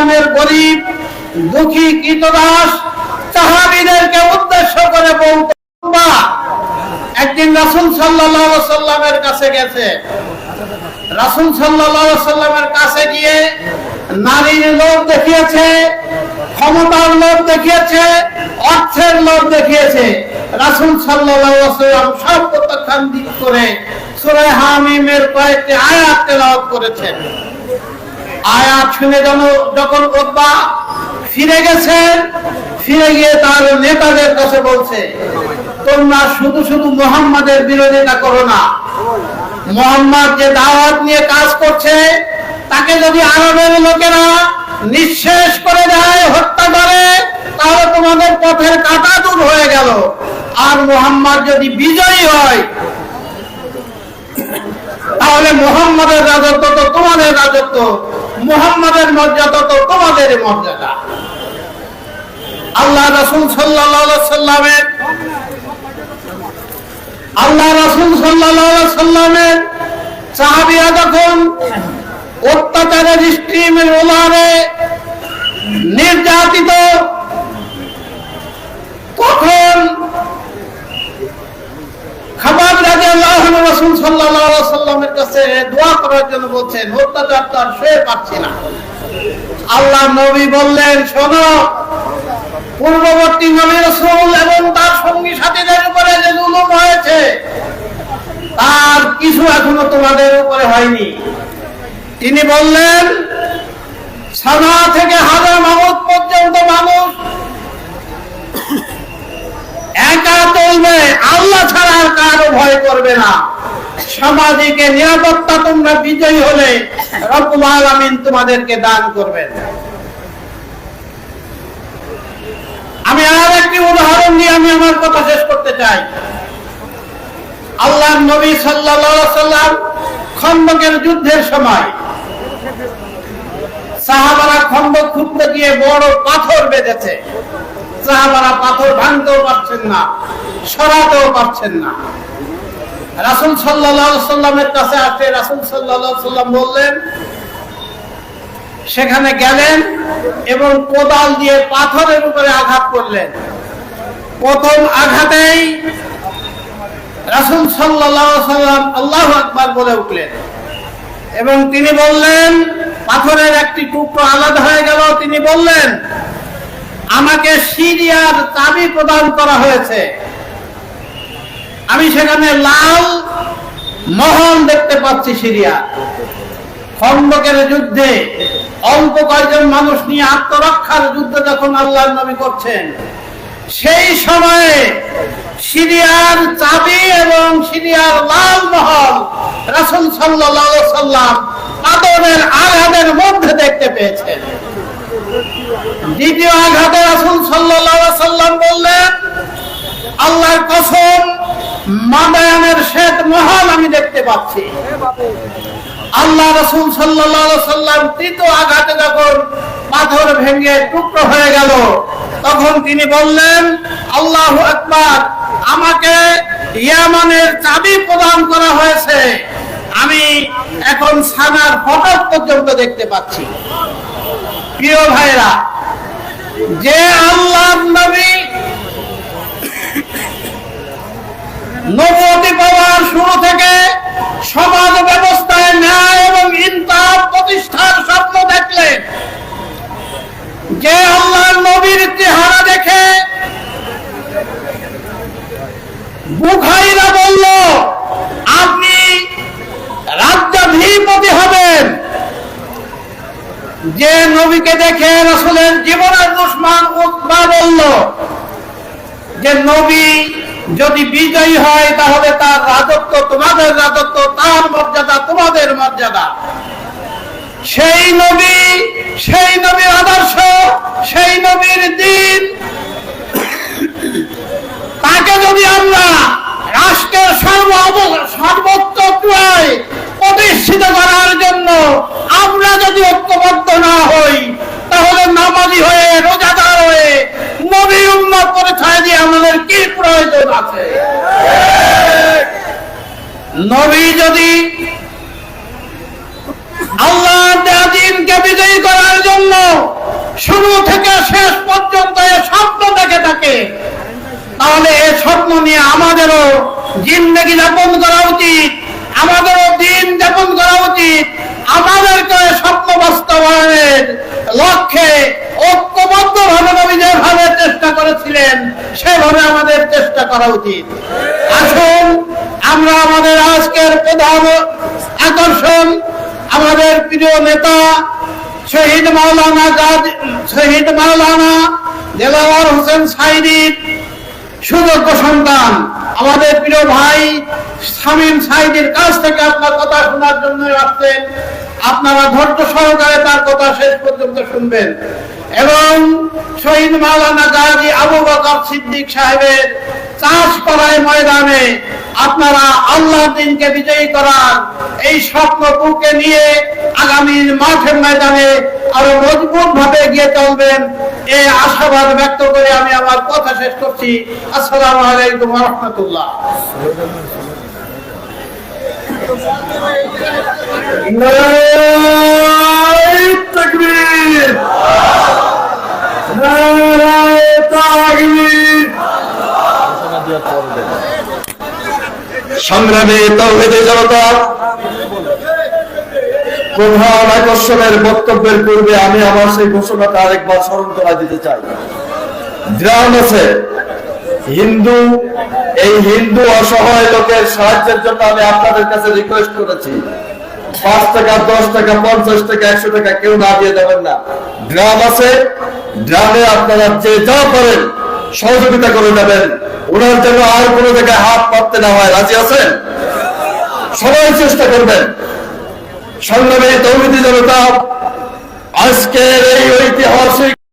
সাল্লামের গরিব, দুঃখী কীতদাস সাহাবিদেরকে উদ্দেশ্য করে বলতো একদিন রাসূল সাল্লাল্লাহু সাল্লামের কাছে গেছে। রাসূল সাল্লাল্লাহু সাল্লামের কাছে গিয়ে নারীর লোভ দেখিয়েছে, ক্ষমতার লোভ দেখিয়েছে, অর্থের লোভ দেখিয়েছে। রাসূল আলাইহি সব প্রত্যাখ্যান করে সূরা হামিমের কয়েকটি আয়াত তেলাওয়াত করেছেন। আয়াত শুনে যখন ফিরে গেছেন ফিরে গিয়ে তার নেতাদের কাছে বলছে, তোমরা শুধু শুধু মোহাম্মদের বিরোধিতা করো না। মোহাম্মদ যে দাওয়াত নিয়ে কাজ করছে, তাকে যদি আরবের লোকেরা নিঃশেষ করে দেয়, হত্যা করে, তাহলে তোমাদের পথের কাটা দূর হয়ে গেল। আর মোহাম্মদ যদি বিজয়ী হয়, তাহলে মোহাম্মদের রাজত্ব তো তোমাদের রাজত্ব। মোহাম্মদের মর্যাদা তো তোমাদের মর্যাদা। আল্লাহ রাসূল সাল্লামের আল্লাহ রাসূল সাল্লামের সাহাবীরা যখন অত্যাচারের স্ট্রিমের ওলারে নির্যাতিত তখন খাবার রাজা আল্লাহ রসুল সাল্লাহ সাল্লামের কাছে দোয়া করার জন্য বলছেন অত্যাচার তো আর সয়ে পাচ্ছি না। আল্লাহ নবী বললেন, শোনো, পূর্ববর্তী নবী রসুল এবং তার সঙ্গী সাথীদের উপরে যে জুলুম হয়েছে, তার কিছু এখনও তোমাদের উপরে হয়নি। তিনি বললেন, সাদা থেকে হাজার মামুদ পর্যন্ত মানুষ একা চলবে, আল্লাহ ছাড়া কারও ভয় করবে না। সামাজিকে নিরাপত্তা তোমরা বিজয়ী হলে রব্বুল আলামিন তোমাদেরকে দান করবেন। আমি আর একটি উদাহরণ দিয়ে আমি আমার কথা শেষ করতে চাই। আল্লাহ নবী সাল্লাল্লাহু সাল্লাম খন্দকের যুদ্ধের সময় সাহাবারা খন্দক খুঁড়তে গিয়ে বড় পাথর বেঁধেছে। সাহাবারা পাথর ভাঙতেও পারছেন না, সরাতেও পারছেন না। রাসূল সাল্লামের কাছে আসে, রাসূল সাল্লাম বললেন, সেখানে গেলেন এবং কোদাল দিয়ে পাথরের উপরে আঘাত করলেন। প্রথম আঘাতেই রাসূল সাল্লাম আল্লাহ আকবার বলে উঠলেন এবং তিনি বললেন, পাথরের একটি টুকরো আলাদা হয়ে গেল। তিনি বললেন, আমাকে সিরিয়ার চাবি প্রদান করা হয়েছে। আমি সেখানে লাল মহল দেখতে পাচ্ছি সিরিয়া। খন্দকের যুদ্ধে অল্প কয়েকজন মানুষ নিয়ে আত্মরক্ষার যুদ্ধ যখন আল্লাহ নবী করছেন, সেই সময়ে সিরিয়ার চাবি এবং সিরিয়ার লাল মহল রাসুল সাল্লাহ সাল্লাম আদরের আঘাতের মধ্যে দেখতে পেয়েছেন। দ্বিতীয় আঘাতে রাসুল সাল্লাহ সাল্লাম বললেন, আল্লাহর কসম মাদায়ানের শ্বেত মহল আমি দেখতে পাচ্ছি। আল্লাহ রসুল সাল্লাম আঘাতে যখন পাথর ভেঙে টুকরো হয়ে গেল, তখন তিনি বললেন, আল্লাহ আকবার, আমাকে ইয়ামানের চাবি প্রদান করা হয়েছে। আমি এখন সানার ফটক পর্যন্ত দেখতে পাচ্ছি। প্রিয় ভাইরা, যে আল্লাহ নবী নবতী পাওয়ার শুরু থেকে সমাজ ব্যবস্থায় ন্যায় এবং ইনসাফ প্রতিষ্ঠার স্বপ্ন দেখলেন। যে আল্লাহর নবীর চেহারা দেখে বুখাইরা বলল, আপনি রাজ্যাধিপতি হবেন। যে নবীকে দেখে রসুলের জীবনের দুশ্মন উৎমা বলল, যে নবী যদি বিজয়ী হয়, তাহলে তার রাজত্ব, তোমাদের রাজত্ব, তার মর্যাদা, তোমাদের মর্যাদা। সেই নবী, সেই নবীর আদর্শ, সেই নবীর দিন। তাকে যদি আমরা রাষ্ট্রের সর্ব সর্বোচ্চ চূড়ায় প্রতিষ্ঠিত করার জন্য আমরা যদি ঐক্যবদ্ধ না হই, তাহলে নামাজি হয়ে নবী উন্নত পরিচয় দিয়ে আমাদের কি প্রয়োজন আছে? নবী যদি আল্লাহ দিনকে বিজয়ী করার জন্য শুরু থেকে শেষ পর্যন্ত এ স্বপ্ন দেখে থাকে, তাহলে এ স্বপ্ন নিয়ে আমাদেরও জিন্দগি যাপন করা উচিত, আমাদেরও দিন যাপন করা উচিত, আমাদেরকে স্বপ্ন বাস্তবায়নের লক্ষ্যে ঐক্যবদ্ধ ভাবে নবী যেভাবে চেষ্টা করেছিলেন সেভাবে আমাদের চেষ্টা করা উচিত। আসুন, আমরা আমাদের আজকের প্রধান আকর্ষণ, আমাদের প্রিয় নেতা শহীদ মাওলানা গাজ শহীদ মাওলানা দেলাওয়ার হোসেন সাইদির সুযোগ্য সন্তান। আমাদের প্রিয় ভাই শামীম সাইদের কাছ থেকে আপনার কথা শোনার জন্য আসছেন। আপনারা ধৈর্য সহকারে তার কথা শেষ পর্যন্ত শুনবেন। এবং শহীদ মাওলানা গাজী আবু বকর সিদ্দিক সাহেবের চাষ করায় ময়দানে আপনারা আল্লাহ দিনকে বিজয়ী করার এই স্বপ্ন বুকে নিয়ে আগামীর মাঠের ময়দানে আরও মজবুত ভাবে এগিয়ে চলবেন। এই আশাবাদ ব্যক্ত করে আমি আমার কথা শেষ করছি। আসসালামু আলাইকুম রহমতুল্লাহ। নারায়ে তাকবীর। সংগ্রামী প্রধান আকর্ষণের বক্তব্যের পূর্বে আমি আমার সেই ঘোষণাটা আরেকবার স্মরণ করা দিতে চাই। গ্রাম আছে, হিন্দু, এই হিন্দু অসহায় লোকের সাহায্যের জন্য আমি আপনাদের কাছে রিকোয়েস্ট করেছি। পাঁচ টাকা, দশ টাকা, পঞ্চাশ টাকা, একশো টাকা কেউ না দিয়ে দেবেন না। গ্রাম আছে, গ্রামে আপনারা যে যা করেন সহযোগিতা করে দেবেন ওনার যেন আর কোনো জায়গায় হাত পাততে না হয়। রাজি আছেন? সবাই চেষ্টা করবেন। সংগ্রামী তৌমিদি জনতা, আজকের এই ঐতিহাসিক